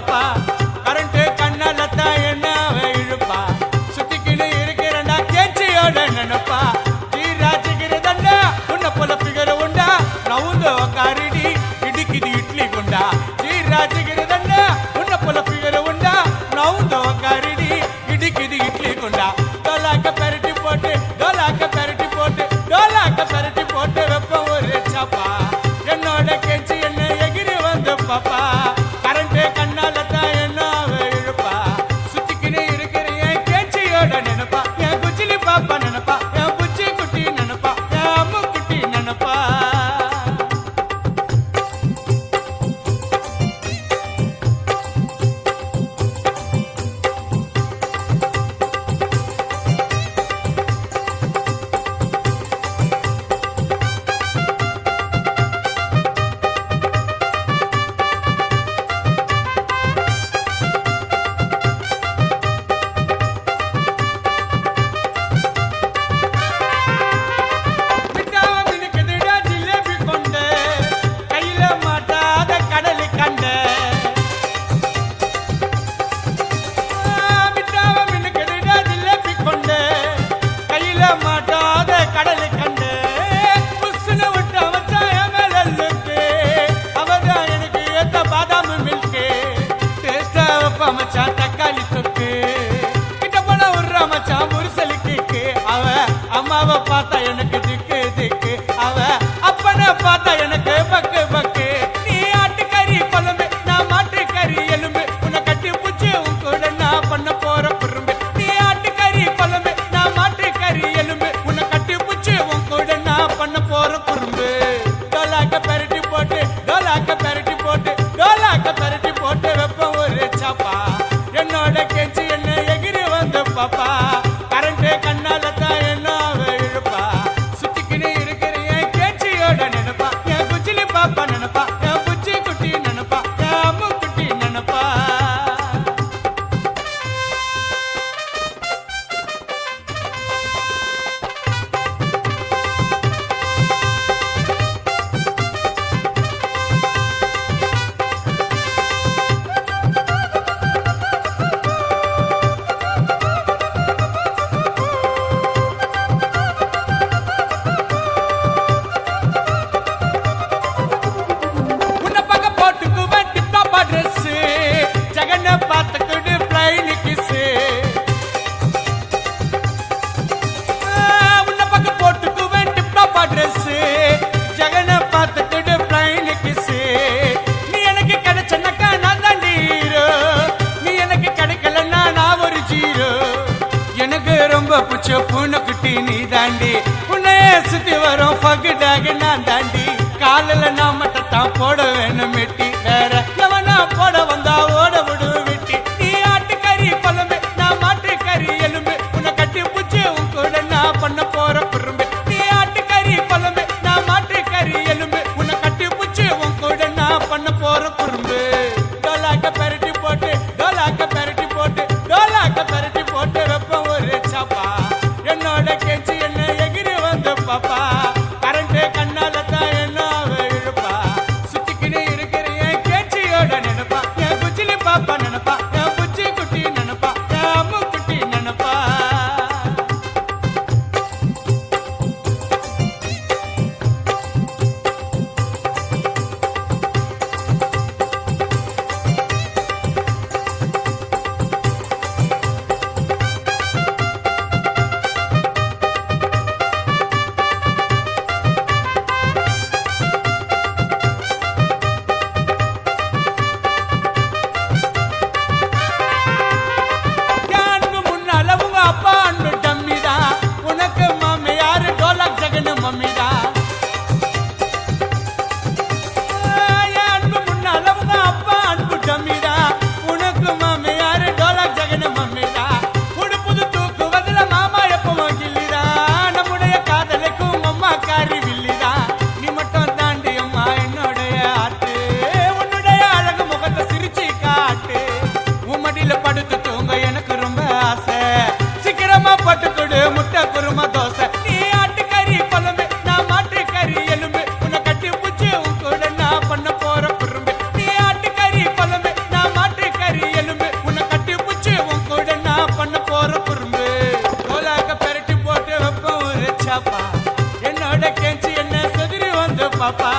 papá. போச்சா தக்காளி தொக்கு que தாண்டி உன்னையே சுத்தி வரும் பகு டாக நான் பாப்பா. என்னோட கேஞ்சி என்ன சுதிரி வந்து பாப்பா.